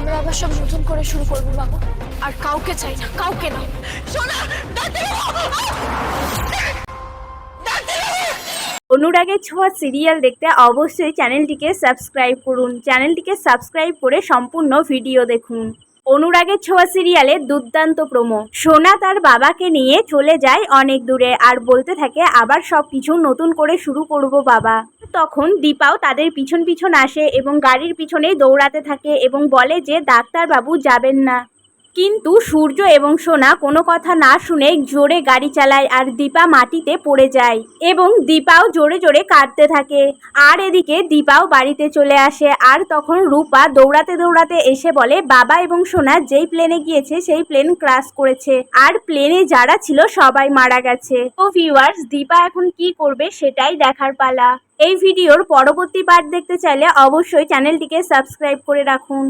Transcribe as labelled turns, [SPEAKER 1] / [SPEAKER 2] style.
[SPEAKER 1] আমরা আবার সব নতুন করে শুরু বাবা। আর কাউকে চাই না, কাউকে না। শোনা
[SPEAKER 2] অনুরাগের ছোঁয়া সিরিয়াল দেখতে অবশ্যই চ্যানেলটিকে সাবস্ক্রাইব করুন। চ্যানেলটিকে সাবস্ক্রাইব করে সম্পূর্ণ ভিডিও দেখুন। অনুরাগের ছোঁয়া সিরিয়ালে দুর্দান্ত প্রোমো। সোনা তার বাবাকে নিয়ে চলে যায় অনেক দূরে আর বলতে থাকে, আবার সব কিছু নতুন করে শুরু করব, বাবা। তখন দীপাও তাদের পিছন পিছন আসে এবং গাড়ির পিছনেই দৌড়াতে থাকে এবং বলে যে, ডাক্তারবাবু যাবেন না। কিন্তু সূর্য এবং সোনা কোনো কথা না শুনে জোরে গাড়ি চালায় আর দীপা মাটিতে পড়ে যায় এবং দীপাও জোরে জোরে কাঁদতে থাকে। আর এদিকে দীপাও বাড়িতে চলে আসে আর তখন রূপা দৌড়াতে দৌড়াতে এসে বলে, বাবা এবং সোনা যেই প্লেনে গিয়েছে সেই প্লেন ক্রাশ করেছে আর প্লেনে যারা ছিল সবাই মারা গেছে। তো ভিউয়ার্স দীপা এখন কি করবে সেটাই দেখার পালা। এই ভিডিওর পরবর্তী পার্ট দেখতে চাইলে অবশ্যই চ্যানেলটিকে সাবস্ক্রাইব করে রাখুন।